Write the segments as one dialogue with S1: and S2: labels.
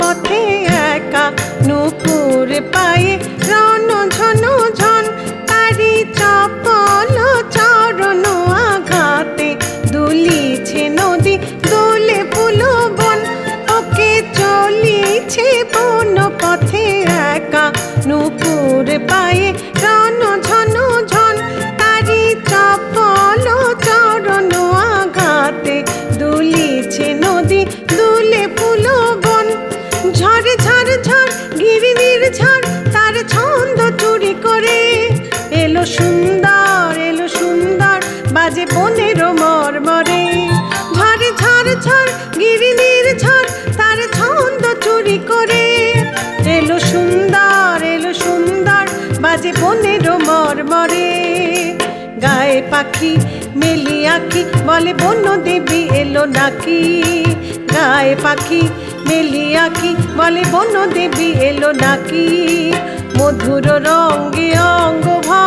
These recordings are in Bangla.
S1: পথে একা, নূপুর পায়ে রণ ঝন ঝন, তারি চপল চরণ আঘাতে দুলিছে নদী, দোলে ফুল বন, ওকে চলিছে বন পথে বাজে বনেরো মর মরে গায়ে পাখি, মেলি আঁকি বলে বন্য দেবী এলো নাকি? গায়ে পাখি, মেলি আঁকি বলে বন্য দেবী এলো নাকি? মধুর রঙ্গে অঙ্গ ভঙ্গে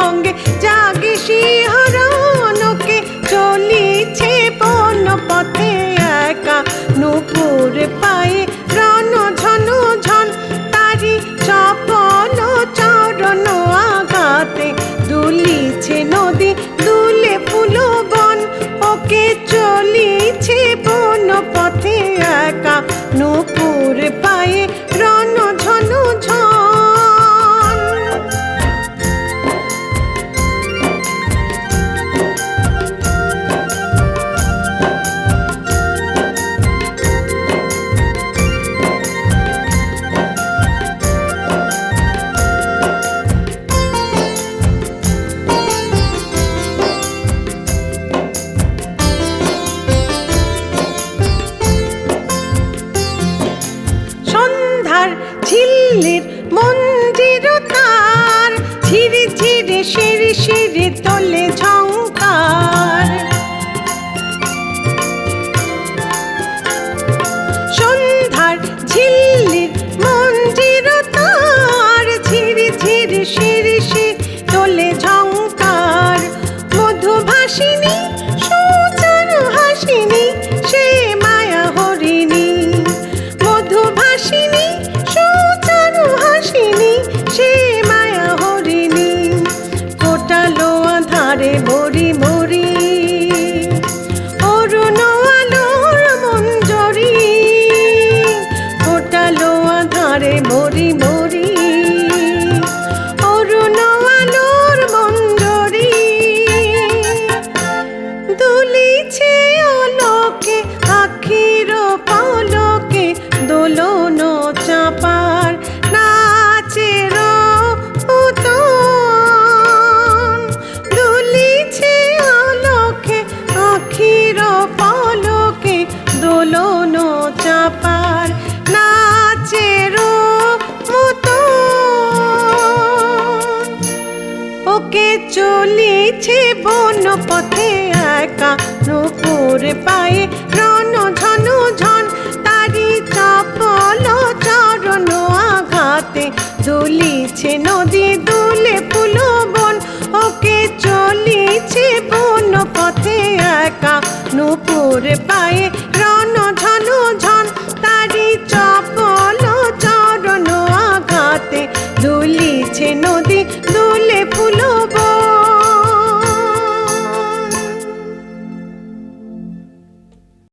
S1: ঝিরি শিরি শিরি তোলে ঝঙ্কার সন্ধ্যার ঝিল্লির মন্দির তার ঝিরি ঝিরি শিরি শিরি তোলে ঝঙ্কার মধুভাসিনী রূপুর পায়ে রণ ধনু ঝন, তারি চপল চরণ আঘাতে দুলিছে নদী দুলে পুলো বন, ওকে চলিছে বন পথে একা। নুপুর পায়ে রণ ধনু ঝন, তারি চপল চরণ আঘাতে দুলিছে নদী